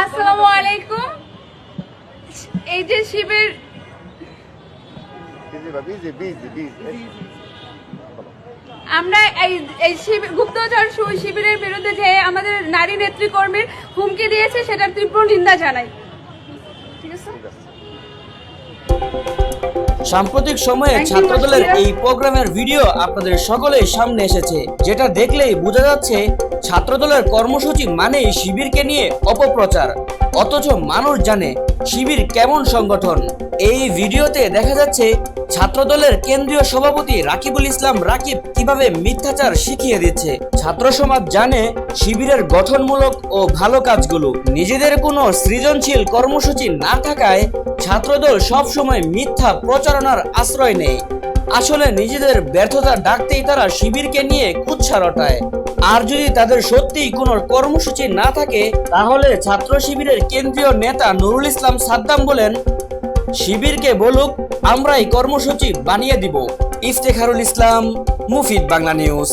আসসালামু আলাইকুম। এই যে শিবির আমরা এই এই গুপ্তচর শিবিরের বিরুদ্ধে যে আমাদের নারী নেতৃকর্মীর হুমকি দিয়েছে সেটার তীব্র নিন্দা জানাই। ঠিক আছে? সাম্প্রতিক সময়ে ছাত্রদলের এই প্রোগ্রামের ভিডিও আপনাদের সকলের সামনে এসেছে যেটা দেখলেই বোঝা যাচ্ছে ছাত্রদলের কর্মসূচি মানেই শিবিরকে নিয়ে অপপ্রচার। অথচ মানুষ জানে শিবির কেমন সংগঠন। এই ভিডিওতে দেখা যাচ্ছে ছাত্রদলের কেন্দ্রীয় সভাপতি রাকিবুল ইসলাম রাকিব কীভাবে মিথ্যাচার শিখিয়ে দিচ্ছে। ছাত্র সমাজ জানে শিবিরের গঠনমূলক ও ভালো কাজগুলো। নিজেদের কোনো সৃজনশীল কর্মসূচি না থাকায় ছাত্রদল সবসময় মিথ্যা প্রচারণার আশ্রয় নেয়। আসলে নিজেদের ব্যর্থতা ডাকতেই তারা শিবিরকে নিয়ে কুৎসা রটায়। আর যদি তাদের সত্যিই কোনো কর্মসূচি না থাকে, তাহলে ছাত্র শিবিরের কেন্দ্রীয় নেতা নুরুল ইসলাম সাদ্দাম বলেন, শিবিরকে বলুক, আমরাই কর্মসূচি বানিয়ে দিব। ইফতেখারুল ইসলাম, মুফিদ বাংলা নিউজ।